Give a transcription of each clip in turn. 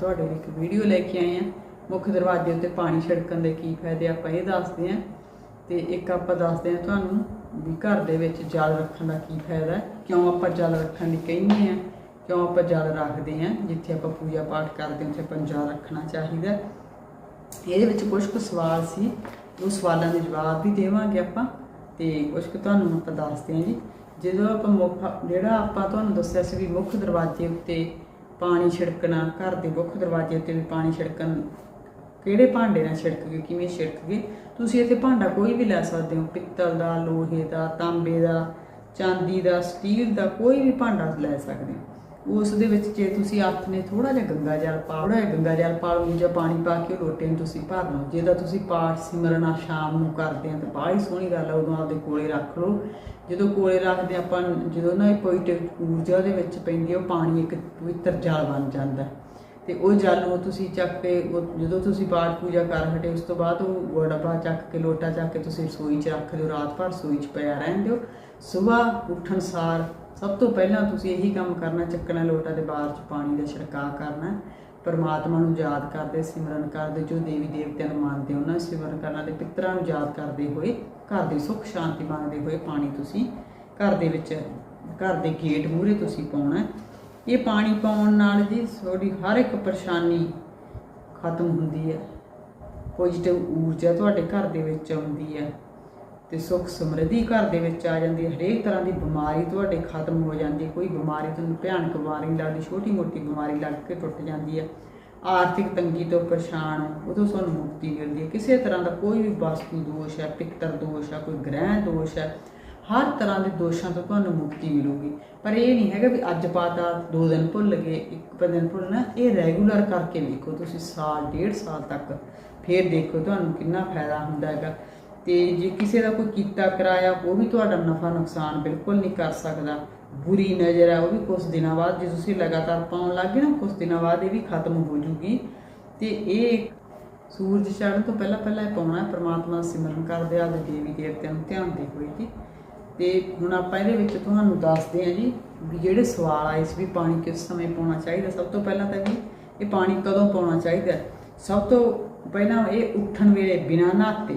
ਤੁਹਾਡੇ ਲਈ ਇੱਕ ਵੀਡੀਓ ਲੈ ਕੇ ਆਏ ਆ ਮੁੱਖ ਦਰਵਾਜ਼ੇ ਉੱਤੇ ਪਾਣੀ ਛਿੜਕਣ ਦੇ ਕੀ ਫਾਇਦੇ ਆਪਾਂ ਇਹ ਦੱਸਦੇ ਆ ਤੇ ਇੱਕ ਆਪਾਂ ਦੱਸਦੇ ਆ ਤੁਹਾਨੂੰ ਵੀ ਘਰ ਦੇ ਵਿੱਚ ਜਲ ਰੱਖਣ ਦਾ ਕੀ ਫਾਇਦਾ। ਕਿਉਂ ਆਪਾਂ ਜਲ ਰੱਖਣ ਦੀ ਕਹਿੰਦੇ ਆ ਕਿਉਂ ਆਪਾਂ ਜਲ ਰੱਖਦੇ ਆ ਜਿੱਥੇ ਆਪਾਂ ਪੂਜਾ ਪਾਠ ਕਰਦੇ ਹਾਂ, ਉੱਥੇ ਆਪਾਂ ਜਲ ਰੱਖਣਾ ਚਾਹੀਦਾ। ਇਹਦੇ ਵਿੱਚ ਕੁਝ ਕੁ ਸਵਾਲ ਸੀ। ਉਹ ਸਵਾਲਾਂ ਦੇ ਜਵਾਬ ਵੀ ਦੇਵਾਂਗੇ ਆਪਾਂ। ਤੇ ਕੁਝ ਕੁ ਤੁਹਾਨੂੰ ਆਪਾਂ ਦੱਸਦੇ ਹਾਂ ਜੀ। ਜਦੋਂ ਆਪਾਂ ਮੁੱਖ ਜਿਹੜਾ ਆਪਾਂ ਤੁਹਾਨੂੰ ਦੱਸਿਆ ਸੀ ਵੀ ਮੁੱਖ ਦਰਵਾਜ਼ੇ ਉੱਤੇ ਪਾਣੀ ਛਿੜਕਣਾ, ਘਰ ਦੇ ਮੁੱਖ ਦਰਵਾਜ਼ੇ ਉੱਤੇ ਵੀ ਪਾਣੀ ਛਿੜਕਣ। ਕਿਹੜੇ ਭਾਂਡੇ ਨਾਲ ਛਿੜਕਗੇ ਕਿਵੇਂ ਛਿੜਕਗੇ ਤੁਸੀਂ ਇੱਥੇ ਭਾਂਡਾ ਕੋਈ ਵੀ ਲੈ ਸਕਦੇ ਹੋ। ਪਿੱਤਲ ਦਾ, ਲੋਹੇ ਦਾ, ਤਾਂਬੇ ਦਾ, ਚਾਂਦੀ ਦਾ, ਸਟੀਲ ਦਾ ਕੋਈ ਵੀ ਭਾਂਡਾ ਲੈ ਸਕਦੇ ਹੋ। ਉਸ ਦੇ ਵਿੱਚ ਜੇ ਤੁਸੀਂ ਹੱਥ ਨੇ ਥੋੜਾ ਜਿਹਾ ਗੰਗਾ ਜਲ ਪਾ ਥੋੜਾ ਜਿਹਾ ਗੰਗਾ ਜਲ ਪਾ ਲਓ ਜਾਂ ਪਾਣੀ ਪਾ ਕੇ ਉਹ ਲੋਟੇ ਨੂੰ ਤੁਸੀਂ ਭਰ ਲਓ। ਜੇ ਤਾਂ ਤੁਸੀਂ ਪਾਠ ਸਿਮਰਨ ਆ ਸ਼ਾਮ ਨੂੰ ਕਰਦੇ ਆ ਤਾਂ ਬਾਹਲੀ ਸੋਹਣੀ ਗੱਲ ਆ, ਉਦੋਂ ਆਪਦੇ ਕੋਲੇ ਰੱਖ ਲਓ। ਜਦੋਂ ਕੋਲੇ ਰੱਖਦੇ ਆਪਾਂ ਜਦੋਂ ਨਾ ਇਹ ਪੋਜ਼ਿਟਿਵ ਊਰਜਾ ਉਹਦੇ ਵਿੱਚ ਪੈਂਦੀ ਆ, ਉਹ ਪਾਣੀ ਇੱਕ ਪਵਿੱਤਰ ਜਲ ਬਣ ਜਾਂਦਾ। ਤੇ ਉਹ ਜਲ ਨੂੰ ਤੁਸੀਂ ਚੱਕ ਕੇ ਉਹ ਜਦੋਂ ਤੁਸੀਂ ਪਾਠ ਪੂਜਾ ਕਰ ਹਟੇ ਉਸ ਤੋਂ ਬਾਅਦ ਉਹ ਡੱਬਾ ਚੱਕ ਕੇ ਲੋਟਾ ਚੱਕ ਕੇ ਤੁਸੀਂ ਰਸੋਈ 'ਚ ਰੱਖ ਦਿਓ ਰਾਤ ਭਰ ਰਸੋਈ 'ਚ ਪਿਆ ਰਹਿਣ ਦਿਓ ਸਵੇਰ ਉੱਠਣ ਸਾਰ ਸਭ ਤੋਂ ਪਹਿਲਾਂ ਤੁਸੀਂ ਇਹੀ ਕੰਮ ਕਰਨਾ ਚੱਕਣਾ ਲੋਟਾ ਦੇ ਬਾਹਰ 'ਚ ਪਾਣੀ ਦਾ ਛਿੜਕਾਅ ਕਰਨਾ। ਹੈ। ਪਰਮਾਤਮਾ ਨੂੰ ਯਾਦ ਕਰਦੇ ਸਿਮਰਨ ਕਰਦੇ ਜੋ ਦੇਵੀ ਦੇਵਤਿਆਂ ਨੂੰ ਮੰਨਦੇ ਹੋ ਉਹਨਾਂ ਨੂੰ ਸਿਮਰਨ ਕਰਨਾ ਤੇ ਪਿਤਰਾਂ ਨੂੰ ਯਾਦ ਕਰਦੇ ਹੋਏ। ਘਰ ਦੀ ਸੁੱਖ ਸ਼ਾਂਤੀ ਮੰਗਦੇ ਹੋਏ ਪਾਣੀ ਤੁਸੀਂ ਘਰ ਦੇ ਵਿੱਚ, ਘਰ ਦੇ ਗੇਟ ਮੂਹਰੇ ਤੁਸੀਂ ਪਾਉਣਾ ਇਹ ਪਾਣੀ ਪਾਉਣ ਨਾਲ ਜੀ ਤੁਹਾਡੀ ਹਰ ਇੱਕ ਪਰੇਸ਼ਾਨੀ ਖਤਮ ਹੁੰਦੀ ਹੈ। ਪੋਜ਼ਿਟਿਵ ਊਰਜਾ ਤੁਹਾਡੇ ਘਰ ਦੇ ਵਿੱਚ ਆਉਂਦੀ ਹੈ ਤੇ ਸੁੱਖ ਸਮਰਿੱਧੀ ਘਰ ਦੇ ਵਿੱਚ ਆ ਜਾਂਦੀ ਹੈ, ਹਰੇਕ ਤਰ੍ਹਾਂ ਦੀ ਬਿਮਾਰੀ ਤੁਹਾਡੇ ਖਤਮ ਹੋ ਜਾਂਦੀ ਕੋਈ ਬਿਮਾਰੀ ਤੁਹਾਨੂੰ ਭਿਆਨਕ ਬਿਮਾਰੀ ਨਹੀਂ ਲੱਗਦੀ ਛੋਟੀ ਮੋਟੀ ਬਿਮਾਰੀ ਲੱਗ ਕੇ ਟੁੱਟ ਜਾਂਦੀ ਹੈ। ਆਰਥਿਕ ਤੰਗੀ ਤੋਂ ਪਰੇਸ਼ਾਨ ਹੋ, ਉਦੋਂ ਤੁਹਾਨੂੰ ਮੁਕਤੀ ਮਿਲਦੀ ਹੈ। ਕਿਸੇ ਤਰ੍ਹਾਂ ਦਾ ਕੋਈ ਵੀ ਵਸਤੂ ਦੋਸ਼ ਹੈ, ਪਿੱਤਰ ਦੋਸ਼ ਹੈ, ਕੋਈ ਗ੍ਰਹਿ ਦੋਸ਼ ਹੈ, ਹਰ ਤਰ੍ਹਾਂ ਦੇ ਦੋਸ਼ਾਂ ਤੋਂ ਤੁਹਾਨੂੰ ਮੁਕਤੀ ਮਿਲੂਗੀ। ਪਰ ਇਹ ਨਹੀਂ ਹੈਗਾ ਵੀ ਅੱਜ ਪਾਤਾ, ਦੋ ਦਿਨ ਭੁੱਲ ਗਏ, ਇੱਕ ਦਿਨ ਭੁੱਲਣਾ, ਇਹ ਰੈਗੂਲਰ ਕਰਕੇ ਵੇਖੋ ਤੁਸੀਂ ਸਾਲ, ਡੇਢ ਸਾਲ ਤੱਕ। ਫੇਰ ਦੇਖੋ ਤੁਹਾਨੂੰ ਕਿੰਨਾ ਫਾਇਦਾ ਹੁੰਦਾ ਹੈਗਾ। ਤੇ ਜੇ ਕਿਸੇ ਦਾ ਕੋਈ ਕੀਤਾ, ਕਰਾਇਆ, ਉਹ ਵੀ ਤੁਹਾਡਾ ਨਫਾ ਨੁਕਸਾਨ ਬਿਲਕੁਲ ਨਹੀਂ ਕਰ ਸਕਦਾ। ਬੁਰੀ ਨਜ਼ਰ ਹੈ ਉਹ ਵੀ ਕੁਝ ਦਿਨਾਂ ਬਾਅਦ ਜੇ ਤੁਸੀਂ ਲਗਾਤਾਰ ਪਾਉਣ ਲੱਗੇ ਨਾ ਕੁਝ ਦਿਨਾਂ ਬਾਅਦ ਇਹ ਵੀ ਖਤਮ ਹੋ ਜੂਗੀ। ਤੇ ਇਹ ਸੂਰਜ ਚੜ੍ਹਨ ਤੋਂ ਪਹਿਲਾਂ ਪਹਿਲਾਂ ਇਹ ਪਾਉਣਾ ਹੈ, ਪ੍ਰਮਾਤਮਾ ਦਾ ਸਿਮਰਨ ਕਰਦੇ ਆ ਦੇਵੀ ਦੇਵਤਿਆਂ ਨੂੰ ਧਿਆਨ ਦੇ ਹੋਏ ਜੀ ਤੇ ਹੁਣ ਆਪਾਂ ਇਹਦੇ ਵਿੱਚ ਤੁਹਾਨੂੰ ਦੱਸਦੇ ਹਾਂ ਜੀ ਵੀ ਜਿਹੜੇ ਸਵਾਲ ਆਏ ਸੀ ਵੀ ਪਾਣੀ ਕਿਸ ਸਮੇਂ ਪਾਉਣਾ ਚਾਹੀਦਾ। ਸਭ ਤੋਂ ਪਹਿਲਾਂ ਤਾਂ ਜੀ, ਇਹ ਪਾਣੀ ਕਦੋਂ ਪਾਉਣਾ ਚਾਹੀਦਾ? ਸਭ ਤੋਂ ਪਹਿਲਾਂ ਇਹ ਉੱਠਣ ਵੇਲੇ, ਬਿਨਾਂ ਨਹਾਤੇ।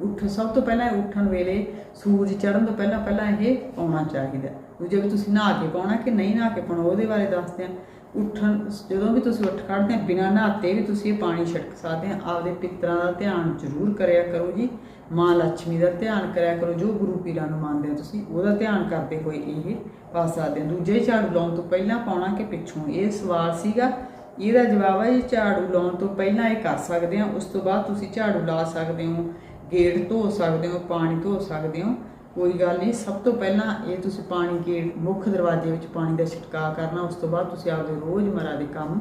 ਉੱਠ, ਸਭ ਤੋਂ ਪਹਿਲਾਂ ਇਹ ਉੱਠਣ ਵੇਲੇ ਸੂਰਜ ਚੜ੍ਹਨ ਤੋਂ ਪਹਿਲਾਂ ਪਹਿਲਾਂ ਇਹ ਪਾਉਣਾ ਚਾਹੀਦਾ। ਦੂਜੇ ਵੀ ਤੁਸੀਂ ਨਹਾ ਕੇ ਪਾਉਣਾ ਕਿ ਨਹੀਂ ਨਹਾ ਕੇ ਪਾਉਣਾ, ਉਹਦੇ ਬਾਰੇ ਦੱਸਦੇ ਹਾਂ ਉੱਠਣ, ਜਦੋਂ ਵੀ ਤੁਸੀਂ ਉੱਠ ਖੜਦੇ ਆ, ਬਿਨਾਂ ਨਹਾਤੇ ਵੀ ਤੁਸੀਂ ਇਹ ਪਾਣੀ ਛਿੜਕ ਸਕਦੇ ਆ। ਆਪਦੇ ਪਿੱਤਰਾਂ ਦਾ ਧਿਆਨ ਜ਼ਰੂਰ ਕਰਿਆ ਕਰੋ ਜੀ। ਮਾਂ ਲక్ష్ਮੀ ਦਾ ਧਿਆਨ ਕਰਿਆ ਕਰੋ, ਜੋ ਗੁਰੂ ਪੀਰਾਂ ਨੂੰ ਮੰਨਦੇ ਹੋ ਤੁਸੀਂ, ਉਹਦਾ ਧਿਆਨ ਕਰਦੇ ਹੋਏ ਇਹ ਪਾ ਸਕਦੇ ਹੋ ਦੂਜੇ ਝਾੜੂ ਲਾਉਣ ਤੋਂ ਪਹਿਲਾਂ ਪਾਉਣਾ ਕਿ ਪਿੱਛੋਂ। ਇਹ ਸਵਾਲ ਸੀਗਾ, ਇਹਦਾ ਜਵਾਬ ਹੈ ਜੀ, ਝਾੜੂ ਲਾਉਣ ਤੋਂ ਪਹਿਲਾਂ ਇਹ ਕਰ ਸਕਦੇ ਆ, ਉਸ ਤੋਂ ਬਾਅਦ ਤੁਸੀਂ ਝਾੜੂ ਲਾ ਸਕਦੇ ਹੋ ਗੇਟ ਧੋ ਸਕਦੇ ਹੋ, ਪਾਣੀ ਧੋ ਸਕਦੇ ਹੋ। ਕੋਈ ਗੱਲ ਨਹੀਂ, ਸਭ ਤੋਂ ਪਹਿਲਾਂ ਇਹ ਤੁਸੀਂ ਪਾਣੀ ਕੇ ਮੁੱਖ ਦਰਵਾਜ਼ੇ ਵਿੱਚ ਪਾਣੀ ਦਾ ਛਿੜਕਾਅ ਕਰਨਾ, ਉਸ ਤੋਂ ਬਾਅਦ ਤੁਸੀਂ ਆਪਦੇ ਰੋਜ਼ਮਰਰਾ ਦੇ ਕੰਮ,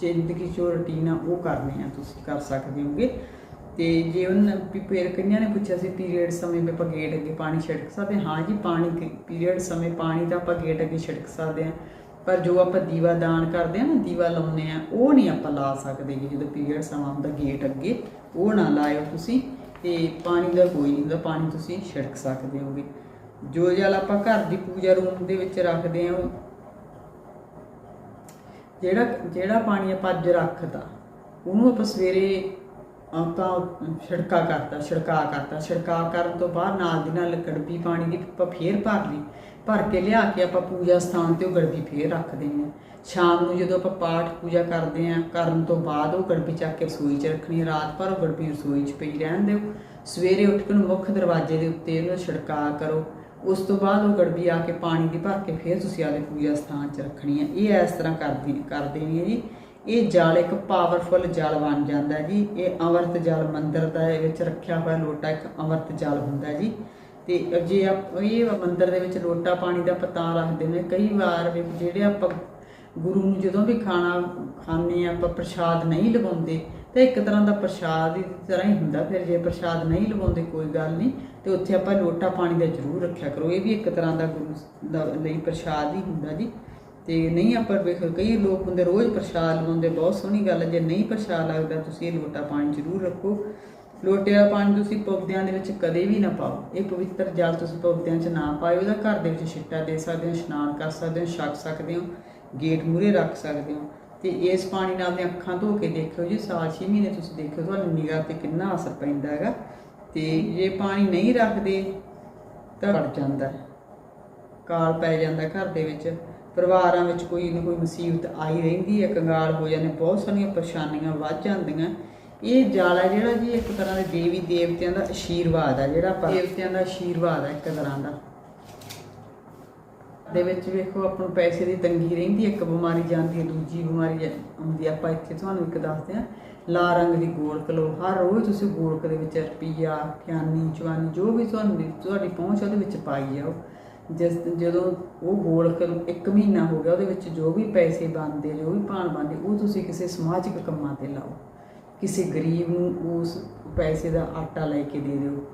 ਜ਼ਿੰਦਗੀ ਚੋ ਰੁਟੀਨ ਆ, ਉਹ ਕਰਨੇ ਆ, ਤੁਸੀਂ ਕਰ ਸਕਦੇ ਹੋਗੇ। ਤੇ ਜੇ ਉਹਨਾਂ ਫਿਰ ਕਈਆਂ ਨੇ ਪੁੱਛਿਆ ਸੀ, ਪੀਰੀਅਡ ਸਮੇਂ ਵੀ ਆਪਾਂ ਗੇਟ ਅੱਗੇ ਪਾਣੀ ਛਿੜਕ ਸਕਦੇ ਹਾਂ। ਹਾਂ ਜੀ, ਪਾਣੀ ਪੀਰੀਅਡ ਸਮੇਂ ਪਾਣੀ ਤਾਂ ਆਪਾਂ ਗੇਟ ਅੱਗੇ ਛਿੜਕ ਸਕਦੇ ਹਾਂ। ਪਰ ਜੋ ਆਪਾਂ ਦੀਵਾ ਦਾਨ ਕਰਦੇ ਆ ਨਾ, ਦੀਵਾ ਲਾਉਨੇ ਆ ਉਹ ਨਹੀਂ ਆਪਾਂ ਲਾ ਸਕਦੇ ਜਦੋਂ ਪੀਰੀਅਡ ਸਮਾਂ ਹੁੰਦਾ ਗੇਟ ਅੱਗੇ, ਉਹ ਨਾ ਲਾਇਓ ਤੁਸੀਂ। ਤੇ ਪਾਣੀ ਦਾ ਕੋਈ ਨਹੀਂ ਹੁੰਦਾ, ਪਾਣੀ ਤੁਸੀਂ ਛਿੜਕ ਸਕਦੇ ਹੋਗੇ। ਜੋ ਜਲ ਆਪਾਂ ਘਰ ਦੀ ਪੂਜਾ ਰੂਮ ਦੇ ਵਿੱਚ ਰੱਖਦੇ ਆ ਉਹ ਜਿਹੜਾ ਜਿਹੜਾ ਪਾਣੀ ਆਪਾਂ ਅੱਜ ਰੱਖਦਾ ਉਹਨੂੰ ਆਪਾਂ ਸਵੇਰੇ ਆਪਾਂ ਛਿੜਕਾ ਕਰਤਾ ਛਿੜਕਾ ਕਰਤਾ, ਛਿੜਕਾ ਕਰਨ ਤੋਂ ਬਾਅਦ ਨਾਲ ਦੀ ਨਾਲ ਗੜਬੀ ਪਾਣੀ ਦੀ ਆਪਾਂ ਫੇਰ ਭਰ ਲਈ। ਭਰ ਕੇ ਲਿਆ ਕੇ ਆਪਾਂ ਪੂਜਾ ਸਥਾਨ ਤੇ ਉਹ ਗੜਬੀ ਫੇਰ ਰੱਖ ਦਿੰਦੇ ਹਾਂ। ਸ਼ਾਮ ਨੂੰ ਜਦੋਂ ਆਪਾਂ ਪਾਠ ਪੂਜਾ ਕਰਦੇ ਆਂ ਕਰਨ ਤੋਂ ਬਾਅਦ ਉਹ ਗੜਬੀ ਚੱਕ ਕੇ ਰਸੋਈ 'ਚ ਰੱਖਣੀ ਹੈ। ਰਾਤ ਭਰ ਉਹ ਗੜਬੀ ਰਸੋਈ 'ਚ ਪਈ ਰਹਿਣ ਦਿਓ। ਸਵੇਰੇ ਉੱਠ ਕੇ ਉਹਨੂੰ ਮੁੱਖ ਦਰਵਾਜ਼ੇ ਦੇ ਉੱਤੇ ਉਹਨੂੰ ਛਿੜਕਾ ਕਰੋ। ਉਸ ਤੋਂ ਬਾਅਦ ਉਹ ਗੜਬੀ ਆ ਕੇ ਪਾਣੀ ਦੀ ਭਰ ਕੇ ਫੇਰ ਤੁਸੀਂ ਆਲੇ ਪੂਜਾ ਸਥਾਨ 'ਚ ਰੱਖਣੀ ਹੈ। ਇਹ ਇਸ ਤਰ੍ਹਾਂ ਕਰਦੀ ਕਰਦੇ ਦੇਣੀ ਹੈ ਜੀ। ਇਹ ਜਲ ਇੱਕ ਪਾਵਰਫੁਲ ਜਲ ਬਣ ਜਾਂਦਾ ਜੀ। ਇਹ ਅੰਮ੍ਰਿਤ ਜਲ ਮੰਦਰ ਦਾ ਵਿੱਚ ਰੱਖਿਆ ਹੋਇਆ ਲੋਟਾ ਇੱਕ ਅੰਮ੍ਰਿਤ ਜਲ ਹੁੰਦਾ ਜੀ। ਤੇ ਜੇ ਆਪ ਇਹ ਮੰਦਿਰ ਦੇ ਵਿੱਚ ਲੋਟਾ ਪਾਣੀ ਦਾ ਪਤਾ ਰੱਖਦੇ ਨੇ। ਕਈ ਵਾਰ ਵੀ ਜਿਹੜੇ ਆਪਾਂ ਗੁਰੂ ਨੂੰ ਜਦੋਂ ਵੀ ਖਾਣਾ ਖਾਂਦੇ ਆ ਆਪਾਂ ਪ੍ਰਸ਼ਾਦ ਨਹੀਂ ਲਗਾਉਂਦੇ, ਤਾਂ ਇੱਕ ਤਰ੍ਹਾਂ ਦਾ ਪ੍ਰਸ਼ਾਦ ਦੀ ਤਰ੍ਹਾਂ ਹੀ ਹੁੰਦਾ। ਫਿਰ ਜੇ ਪ੍ਰਸ਼ਾਦ ਨਹੀਂ ਲਗਾਉਂਦੇ, ਕੋਈ ਗੱਲ ਨਹੀਂ। ਤੇ ਉੱਥੇ ਆਪਾਂ ਲੋਟਾ ਪਾਣੀ ਦਾ ਜ਼ਰੂਰ ਰੱਖਿਆ ਕਰੋ। ਇਹ ਵੀ ਇੱਕ ਤਰ੍ਹਾਂ ਦਾ ਗੁਰੂ ਦਾ ਲਈ ਪ੍ਰਸ਼ਾਦ ਹੀ ਹੁੰਦਾ ਜੀ। ਤੇ ਨਹੀਂ ਆਪਾਂ ਵੇਖੋ ਕਈ ਲੋਕ ਹੁੰਦੇ ਰੋਜ਼ ਪ੍ਰਸ਼ਾਦ ਲਵਾਉਂਦੇ ਬਹੁਤ ਸੋਹਣੀ ਗੱਲ ਹੈ। ਜੇ ਨਹੀਂ ਪ੍ਰਸ਼ਾਦ ਲੱਗਦਾ, ਤੁਸੀਂ ਇਹ ਲੋਟਾ ਪਾਣੀ ਜ਼ਰੂਰ ਰੱਖੋ। ਲੋਟੇ ਦਾ ਪਾਣੀ ਤੁਸੀਂ ਪੌਦਿਆਂ ਦੇ ਵਿੱਚ ਕਦੇ ਵੀ ਨਾ ਪਾਓ। ਇਹ ਪਵਿੱਤਰ ਜਲ ਤੁਸੀਂ ਪੌਦਿਆਂ 'ਚ ਨਾ ਪਾਓ ਉਹਦਾ ਘਰ ਦੇ ਵਿੱਚ ਛਿੱਟਾ ਦੇ ਸਕਦੇ ਹੋ ਇਸ਼ਨਾਨ ਕਰ ਸਕਦੇ ਹੋ ਛਕ ਸਕਦੇ ਹੋ ਗੇਟ ਮੂਰੇ ਰੱਖ ਸਕਦੇ ਹੋ। ਤੇ ਇਸ ਪਾਣੀ ਨਾਲ ਆਪਣੀਆਂ ਅੱਖਾਂ ਧੋ ਕੇ ਦੇਖਿਓ ਜੀ ਸਾਲ 6 ਮਹੀਨੇ ਤੁਸੀਂ ਦੇਖਿਓ ਤੁਹਾਨੂੰ ਨਿਗਾਹ ਤੇ ਕਿੰਨਾ ਅਸਰ ਪੈਂਦਾ ਹੈਗਾ। ਤੇ ਜੇ ਪਾਣੀ ਨਹੀਂ ਰੱਖਦੇ ਤਾਂ ਘਟ ਜਾਂਦਾ ਕਾਲ ਪੈ ਜਾਂਦਾ ਘਰ ਦੇ ਵਿੱਚ। ਪਰਿਵਾਰਾਂ ਵਿੱਚ ਕੋਈ ਨਾ ਕੋਈ ਮੁਸੀਬਤ ਆਈ ਰਹਿੰਦੀ ਹੈ ਕੰਗਾਲ ਹੋ ਜਾਂਦੇ ਬਹੁਤ ਸਾਰੀਆਂ ਪਰੇਸ਼ਾਨੀਆਂ ਵੱਧ ਜਾਂਦੀਆਂ। ਇਹ ਜਾਲ ਹੈ ਜਿਹੜਾ ਜੀ ਇੱਕ ਤਰ੍ਹਾਂ ਦੇ ਦੇਵੀ ਦੇਵਤਿਆਂ ਦਾ ਆਸ਼ੀਰਵਾਦ ਹੈ ਜਿਹੜਾ ਆਪਾਂ- ਦੇਵਤਿਆਂ ਦਾ ਆਸ਼ੀਰਵਾਦ ਹੈ ਇੱਕ ਤਰ੍ਹਾਂ ਦਾ। ਦੇ ਵਿੱਚ ਵੇਖੋ ਆਪਾਂ ਨੂੰ ਪੈਸੇ ਦੀ ਤੰਗੀ ਰਹਿੰਦੀ ਇੱਕ ਬਿਮਾਰੀ ਜਾਂਦੀ ਹੈ ਦੂਜੀ ਬਿਮਾਰੀ ਜਾਂ- ਆਉਂਦੀ ਹੈ। ਆਪਾਂ ਇੱਥੇ ਤੁਹਾਨੂੰ ਇੱਕ ਦੱਸਦੇ ਹਾਂ ਲਾਲ ਰੰਗ ਦੀ ਗੋਲਕ ਲਓ। ਹਰ ਰੋਜ਼ ਤੁਸੀਂ ਗੋਲਕ ਦੇ ਵਿੱਚ ਰੁਪਈਆ ਠਿਆਨੀ ਚਵਾਨੀ ਜੋ ਵੀ ਤੁਹਾਨੂੰ ਤੁਹਾਡੀ ਪਹੁੰਚ ਉਹਦੇ ਵਿੱਚ ਪਾਈ ਜਾਓ। ਜਿਸ ਜਦੋਂ ਉਹ ਗੋਲਕ ਇੱਕ ਮਹੀਨਾ ਹੋ ਗਿਆ ਉਹਦੇ ਵਿੱਚ ਜੋ ਵੀ ਪੈਸੇ ਬਣਦੇ ਜੋ ਵੀ ਭਾਣ ਬਣਦੇ ਉਹ ਤੁਸੀਂ ਕਿਸੇ ਸਮਾਜਿਕ ਕੰਮਾਂ ਤੇ ਲਾਓ। ਕਿਸੇ ਗਰੀਬ ਨੂੰ ਉਸ ਪੈਸੇ ਦਾ ਆਟਾ ਲੈ ਕੇ ਦੇ ਦਿਓ,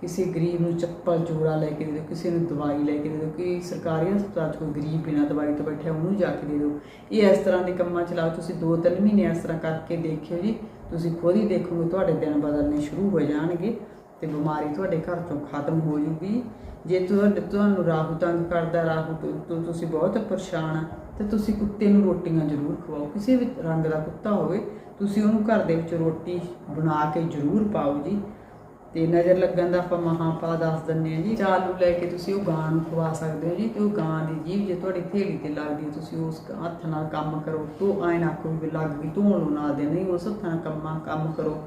ਕਿਸੇ ਗਰੀਬ ਨੂੰ ਚੱਪਲ ਜੋੜਾ ਲੈ ਕੇ ਦੇ ਦਿਓ, ਕਿਸੇ ਨੂੰ ਦਵਾਈ ਲੈ ਕੇ ਦੇ ਦਿਓ ਕਿ ਸਰਕਾਰੀ ਹਸਪਤਾਲ 'ਚ ਕੋਈ ਗਰੀਬ ਬਿਨਾਂ ਦਵਾਈ ਤੋਂ ਬੈਠਿਆ ਉਹਨੂੰ ਜਾ ਕੇ ਦੇ ਦਿਓ। ਇਹ ਇਸ ਤਰ੍ਹਾਂ ਦੇ ਕੰਮਾਂ ਚਲਾਓ ਤੁਸੀਂ 2-3 ਮਹੀਨੇ ਇਸ ਤਰ੍ਹਾਂ ਕਰਕੇ ਦੇਖਿਓ ਜੀ, ਤੁਸੀਂ ਖੁਦ ਹੀ ਦੇਖੋਗੇ ਤੁਹਾਡੇ ਦਿਨ ਬਦਲਣੇ ਸ਼ੁਰੂ ਹੋ ਜਾਣਗੇ ਤੇ ਬਿਮਾਰੀ ਤੁਹਾਡੇ ਘਰ ਤੋਂ ਖਤਮ ਹੋ ਜੂਗੀ। ਜੇ ਤੁਹਾਡੇ, ਤੁਹਾਨੂੰ ਰਾਹੂ ਤੰਗ ਕਰਦਾ, ਰਾਹੂ ਤੋਂ- ਤੋਂ ਤੁਸੀਂ ਬਹੁਤ ਪਰੇਸ਼ਾਨ ਆ, ਤੇ ਤੁਸੀਂ ਕੁੱਤੇ ਨੂੰ ਰੋਟੀਆਂ ਜ਼ਰੂਰ ਖਵਾਓ। ਕਿਸੇ ਵੀ ਰੰਗ ਦਾ ਕੁੱਤਾ ਹੋਵੇ ਤੁਸੀਂ ਉਹਨੂੰ ਘਰ ਦੇ ਵਿੱਚ ਰੋਟੀ ਬਣਾ ਕੇ ਜ਼ਰੂਰ ਪਾਓ ਜੀ। ਤੇ ਨਜ਼ਰ ਲੱਗਣ ਦਾ ਆਪਾਂ ਮਹਾਪਾ ਦੱਸ ਦਿੰਨੇ ਆ ਜੀ। ਚਾਲੂ ਲੈ ਕੇ ਤੁਸੀਂ ਉਹ ਗਾਂ ਨੂੰ ਖਵਾ ਸਕਦੇ ਹੋ ਜੀ ਤੇ ਉਹ ਗਾਂ ਦੀ ਜੀਭ ਜੇ ਤੁਹਾਡੀ ਥੇਲੀ ਤੇ ਲੱਗਦੀ ਹੈ, ਤੁਸੀਂ ਉਸ ਹੱਥ ਨਾਲ ਕੰਮ ਕਰੋ। ਤੋ ਐ ਨਾ ਕੋਈ ਵੀ ਲੱਗ ਗਈ ਧੋਣ ਨੂੰ ਨਾ ਦੇ ਨਹੀਂ, ਉਸ ਹੱਥਾਂ ਨਾਲ ਕੰਮਾਂ ਕੰਮ ਕਰੋ।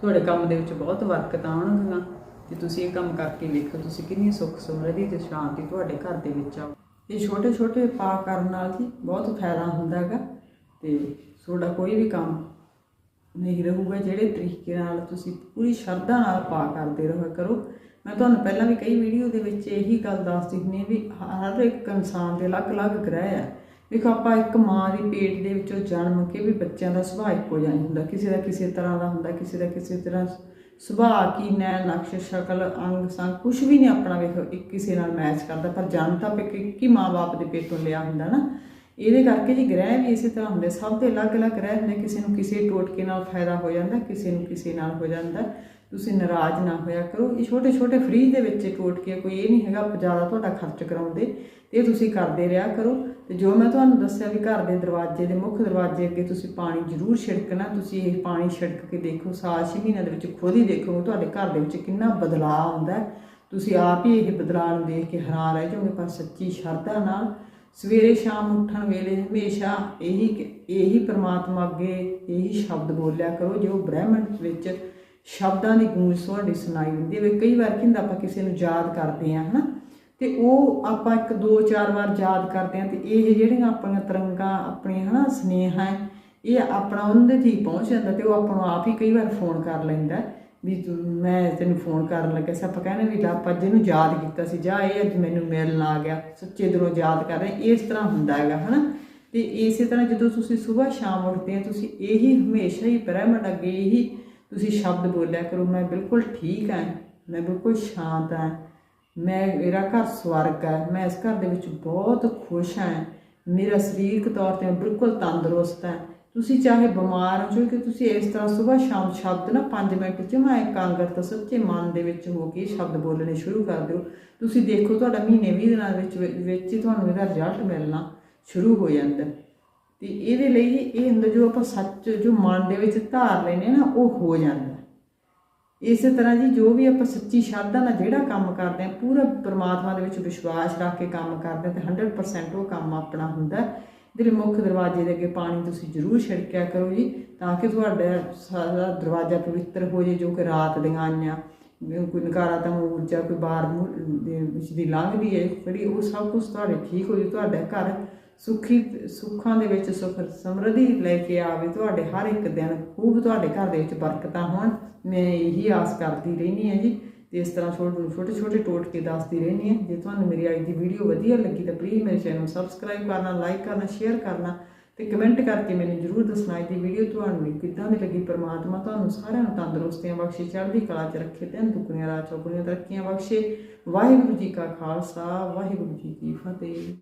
ਤੁਹਾਡੇ ਕੰਮ ਦੇ ਵਿੱਚ ਬਹੁਤ ਬਰਕਤਾਂ ਆਉਣਗੀਆਂ। ਤੇ ਤੁਸੀਂ ਇਹ ਕੰਮ ਕਰਕੇ ਵੇਖੋ, ਤੁਸੀਂ ਕਿੰਨੀ ਸੁੱਖ ਸਮਰਿੱਧੀ ਤੇ ਸ਼ਾਂਤੀ ਤੁਹਾਡੇ ਘਰ ਦੇ ਵਿੱਚ ਆਉ ਇਹ ਛੋਟੇ ਛੋਟੇ ਪਾ ਕਰਨ ਨਾਲ ਜੀ ਬਹੁਤ ਫਾਇਦਾ ਹੁੰਦਾ ਹੈਗਾ। ਤੇ ਤੁਹਾਡਾ ਕੋਈ ਵੀ ਕੰਮ ਨਹੀਂ ਰਹੂਗਾ, ਜਿਹੜੇ ਤਰੀਕੇ ਨਾਲ ਤੁਸੀਂ ਪੂਰੀ ਸ਼ਰਧਾ ਨਾਲ ਪਾ ਕਰਦੇ ਰਹੋ, ਕਰੋ। ਮੈਂ ਤੁਹਾਨੂੰ ਪਹਿਲਾਂ ਵੀ ਕਈ ਵੀਡੀਓ ਦੇ ਵਿੱਚ ਇਹੀ ਗੱਲ ਦੱਸਦੀ ਹੁੰਦੀ ਹਾਂ ਵੀ ਹਰ ਇੱਕ ਇਨਸਾਨ ਦੇ ਅਲੱਗ-ਅਲੱਗ ਗ੍ਰਹਿ ਆ। ਵੇਖੋ ਆਪਾਂ ਇੱਕ ਮਾਂ ਦੀ ਪੇਟ ਦੇ ਵਿੱਚੋਂ ਜਨਮ ਕੇ ਵੀ ਬੱਚਿਆਂ ਦਾ ਸੁਭਾਅ ਇੱਕੋ ਜਿਹਾ ਨਹੀਂ ਹੁੰਦਾ। ਕਿਸੇ ਦਾ ਕਿਸੇ ਤਰ੍ਹਾਂ ਦਾ ਹੁੰਦਾ, ਕਿਸੇ ਦਾ ਕਿਸੇ ਤਰ੍ਹਾਂ ਸੁਭਾਅ ਕੀ ਨੈਣ, ਨਕਸ਼, ਸ਼ਕਲ, ਅੰਗ, ਸੰਗ ਕੁਝ ਵੀ ਨਹੀਂ ਆਪਣਾ ਵੇਖੋ, ਇੱਕ ਕਿਸੇ ਨਾਲ ਮੈਚ ਕਰਦਾ। ਪਰ ਜਨਮ ਤਾਂ ਇੱਕ ਇੱਕ ਹੀ ਮਾਂ-ਬਾਪ ਦੇ ਪੇਟੋਂ ਲਿਆ ਹੁੰਦਾ ਨਾ। ਇਹਦੇ ਕਰਕੇ ਜੀ ਗ੍ਰਹਿ ਵੀ ਇਸੇ ਤਰ੍ਹਾਂ ਹੁੰਦੇ ਸਭ ਦੇ ਅਲੱਗ-ਅਲੱਗ ਗ੍ਰਹਿ ਹੁੰਦੇ ਕਿਸੇ ਨੂੰ ਕਿਸੇ ਟੋਟਕੇ ਨਾਲ ਫਾਇਦਾ ਹੋ ਜਾਂਦਾ, ਕਿਸੇ ਨੂੰ ਕਿਸੇ ਨਾਲ ਹੋ ਜਾਂਦਾ। ਤੁਸੀਂ ਨਾਰਾਜ਼ ਨਾ ਹੋਇਆ ਕਰੋ। ਇਹ ਛੋਟੇ-ਛੋਟੇ ਫ੍ਰੀ ਦੇ ਵਿੱਚ ਟੋਟਕੇ ਕੋਈ ਇਹ ਨਹੀਂ ਹੈਗਾ ਜ਼ਿਆਦਾ ਤੁਹਾਡਾ ਖਰਚ ਕਰਾਉਂਦੇ। ਇਹ ਤੁਸੀਂ ਕਰਦੇ ਰਿਹਾ ਕਰੋ। ਤੇ ਜੋ ਮੈਂ ਤੁਹਾਨੂੰ ਦੱਸਿਆ ਵੀ ਘਰ ਦੇ ਦਰਵਾਜ਼ੇ ਦੇ ਮੁੱਖ ਦਰਵਾਜ਼ੇ ਅੱਗੇ ਤੁਸੀਂ ਪਾਣੀ ਜ਼ਰੂਰ ਛਿੜਕਣਾ, ਤੁਸੀਂ ਇਹ ਪਾਣੀ ਛਿੜਕ ਕੇ ਦੇਖੋ, ਸਾਲ ਛੇ ਮਹੀਨਿਆਂ ਦੇ ਵਿੱਚ ਖੁਦ ਹੀ ਦੇਖੋਗੇ, ਤੁਹਾਡੇ ਘਰ ਦੇ ਵਿੱਚ ਕਿੰਨਾ ਬਦਲਾਅ ਆਉਂਦਾ ਤੁਸੀਂ ਆਪ ਹੀ ਇਹ ਬਦਲਾਅ ਨੂੰ ਦੇਖ ਕੇ ਹੈਰਾਨ ਰਹਿ ਜਾਓਗੇ, ਪਰ ਸੱਚੀ ਸ਼ਰਧਾ ਨਾਲ ਸਵੇਰੇ ਸ਼ਾਮ ਉੱਠਣ ਵੇਲੇ ਹਮੇਸ਼ਾ ਇਹੀ ਇਹੀ ਪ੍ਰਮਾਤਮਾ ਅੱਗੇ ਇਹੀ ਸ਼ਬਦ ਬੋਲਿਆ ਕਰੋ, ਜੋ ਬ੍ਰਹਿਮੰਡ ਵਿੱਚ ਸ਼ਬਦਾਂ ਦੀ ਗੂੰਜ ਤੁਹਾਡੀ ਸੁਣਾਈ ਦਿੰਦੀ ਹੈ ਕਈ ਵਾਰ ਕੀ ਆਪਾਂ ਕਿਸੇ ਨੂੰ ਯਾਦ ਕਰਦੇ ਆ ਹਨਾ? ਤੇ ਉਹ ਆਪਾਂ ਇੱਕ ਦੋ ਚਾਰ ਵਾਰ ਯਾਦ ਕਰਦੇ ਆ ਤੇ ਇਹ ਜਿਹੜੀਆਂ ਆਪਣੀਆਂ ਤਰੰਗਾਂ ਆਪਣੀਆਂ ਹਨਾ, ਸਨੇਹਾ ਹੈ, ਇਹ ਆਪਣਾ ਉਹਦੇ ਤੇ ਹੀ ਪਹੁੰਚ ਜਾਂਦਾ ਤੇ ਉਹ ਆਪਾਂ ਨੂੰ ਆਪ ਹੀ ਕਈ ਵਾਰ ਫੋਨ ਕਰ ਲੈਂਦਾ ਵੀ ਤੂੰ, ਮੈਂ ਤੈਨੂੰ ਫੋਨ ਕਰਨ ਲੱਗਾ ਸੀ, ਆਪਾਂ ਕਹਿੰਦੇ ਵੀ ਲੈ ਆਪਾਂ ਜਿਹਨੂੰ ਯਾਦ ਕੀਤਾ ਸੀ, ਜਾਂ ਇਹ ਅੱਜ ਮੈਨੂੰ ਮਿਲਣ ਆ ਗਿਆ, ਸੱਚੇ ਦਿਲੋਂ ਯਾਦ ਕਰ ਰਹੇ ਇਸ ਤਰ੍ਹਾਂ ਹੁੰਦਾ ਹੈਗਾ, ਹਨਾ? ਤੇ ਇਸੇ ਤਰ੍ਹਾਂ ਜਦੋਂ ਤੁਸੀਂ ਸਵੇਰ ਸ਼ਾਮ ਉੱਠਦੇ ਆ ਤੁਸੀਂ ਇਹੀ ਹਮੇਸ਼ਾ ਹੀ ਬ੍ਰਹਮੰਡ ਅੱਗੇ ਇਹੀ ਤੁਸੀਂ ਸ਼ਬਦ ਬੋਲਿਆ ਕਰੋ, ਮੈਂ ਬਿਲਕੁਲ ਠੀਕ ਹਾਂ, ਮੈਂ ਬਿਲਕੁਲ ਸ਼ਾਂਤ ਹਾਂ, ਮੈਂ, ਮੇਰਾ ਘਰ ਸਵਰਗ ਹੈ, ਮੈਂ ਇਸ ਘਰ ਦੇ ਵਿੱਚ ਬਹੁਤ ਖੁਸ਼ ਹਾਂ, ਮੇਰਾ ਸਰੀਰਕ ਤੌਰ ਤੇ ਮੈਂ ਬਿਲਕੁਲ ਤੰਦਰੁਸਤ ਹੈ ਤੁਸੀਂ ਚਾਹੇ ਬਿਮਾਰ ਹੋ ਜੋ ਕਿ ਤੁਸੀਂ ਇਸ ਤਰ੍ਹਾਂ ਸਵੇਰ ਸ਼ਾਮ ਸ਼ਬਦ ਨਾ 5 ਮਿੰਟ ਚ ਮੈਂ ਇਕਾਗਰਤਾ ਸੱਚੇ ਮਨ ਦੇ ਵਿੱਚ ਹੋ ਕੇ ਸ਼ਬਦ ਬੋਲਣੇ ਸ਼ੁਰੂ ਕਰ ਦਿਓ। ਤੁਸੀਂ ਦੇਖੋ ਤੁਹਾਡਾ ਮਹੀਨੇ 20 ਦਿਨਾਂ ਵਿੱਚ ਵਿੱਚ ਹੀ ਤੁਹਾਨੂੰ ਇਹਦਾ ਰਿਜ਼ਲਟ ਮਿਲਣਾ ਸ਼ੁਰੂ ਹੋ ਜਾਂਦਾ। ਤੇ ਇਹਦੇ ਲਈ ਇਹ ਹੁੰਦਾ ਜੋ ਆਪਾਂ ਸੱਚ, ਜੋ ਮਨ ਦੇ ਵਿੱਚ ਧਾਰ ਲੈਨੇ ਨਾ, ਉਹ ਹੋ ਜਾਂਦਾ। ਇਸੇ ਤਰ੍ਹਾਂ ਜੀ ਜੋ ਵੀ ਆਪਾਂ ਸੱਚੀ ਸ਼ਰਧਾ ਨਾਲ ਜਿਹੜਾ ਕੰਮ ਕਰਦੇ ਆ ਪੂਰਾ ਪਰਮਾਤਮਾ ਦੇ ਵਿੱਚ ਵਿਸ਼ਵਾਸ ਰੱਖ ਕੇ ਕੰਮ ਕਰਦੇ ਆ ਤੇ 100% ਉਹ ਕੰਮ ਆਪਣਾ ਹੁੰਦਾ। ਹੈ। ਜਿਹੜੇ ਮੁੱਖ ਦਰਵਾਜ਼ੇ ਦੇ ਅੱਗੇ ਪਾਣੀ ਤੁਸੀਂ ਜ਼ਰੂਰ ਛਿੜਕਿਆ ਕਰੋ ਜੀ, ਤਾਂ ਕਿ ਤੁਹਾਡਾ ਸਾਰਾ ਦਰਵਾਜ਼ਾ ਪਵਿੱਤਰ ਹੋ ਜੇ, ਜੋ ਕਿ ਰਾਤ ਦੀਆਂ ਆਈਆਂ ਵੀ ਕੋਈ ਨਕਾਰਾਤਮਕ ਊਰਜਾ ਕੋਈ ਬਾਹਰ ਮੂੰਹ ਦੇ ਵਿੱਚ ਦੀ ਲੰਘਦੀ ਹੈ, ਜਿਹੜੀ ਉਹ ਸਭ ਕੁਝ ਤੁਹਾਡੇ ਠੀਕ ਹੋ ਜੇ, ਤੁਹਾਡਾ ਘਰ ਸੁਖੀ, ਸੁੱਖਾਂ ਦੇ ਵਿੱਚ ਸੁਖ ਸਮਰਿੱਧੀ ਲੈ ਕੇ ਆਵੇ, ਤੁਹਾਡੇ ਹਰ ਇੱਕ ਦਿਨ ਖੂਬ ਤੁਹਾਡੇ ਘਰ ਦੇ ਵਿੱਚ ਬਰਕਤਾਂ ਹੋਣ ਮੈਂ ਇਹੀ ਆਸ ਕਰਦੀ ਰਹਿੰਦੀ ਹਾਂ ਜੀ ਤੇ ਇਸ ਤਰ੍ਹਾਂ ਛੋਟੇ ਛੋਟੇ ਛੋਟੇ ਟੋਟਕੇ ਦੱਸਦੀ ਰਹਿੰਦੀ ਹਾਂ। ਜੇ ਤੁਹਾਨੂੰ ਮੇਰੀ ਅੱਜ ਦੀ ਵੀਡੀਓ ਵਧੀਆ ਲੱਗੀ ਤਾਂ ਪਲੀਜ਼ ਮੇਰੇ ਚੈਨਲ ਨੂੰ ਸਬਸਕ੍ਰਾਈਬ ਕਰਨਾ ਲਾਈਕ ਕਰਨਾ ਸ਼ੇਅਰ ਕਰਨਾ ਤੇ ਕਮੈਂਟ ਕਰਕੇ ਮੈਨੂੰ ਜਰੂਰ ਦੱਸਣਾ ਅੱਜ ਦੀ ਵੀਡੀਓ ਤੁਹਾਨੂੰ ਕਿੱਦਾਂ ਦੀ ਲੱਗੀ। ਪਰਮਾਤਮਾ ਤੁਹਾਨੂੰ ਸਾਰਿਆਂ ਨੂੰ ਤੰਦਰੁਸਤੀਆਂ ਬਖਸ਼ੇ, ਚੜ੍ਹਦੀ ਕਲਾ 'ਚ ਰੱਖੇ ਤੇ ਦੁੱਖੀਆਂ ਰਾਹ ਚੋਂ ਤਰੱਕੀਆਂ ਬਖਸ਼ੇ। ਵਾਹਿਗੁਰੂ ਜੀ ਕਾ ਖਾਲਸਾ, ਵਾਹਿਗੁਰੂ ਜੀ ਕੀ ਫਤਿਹ।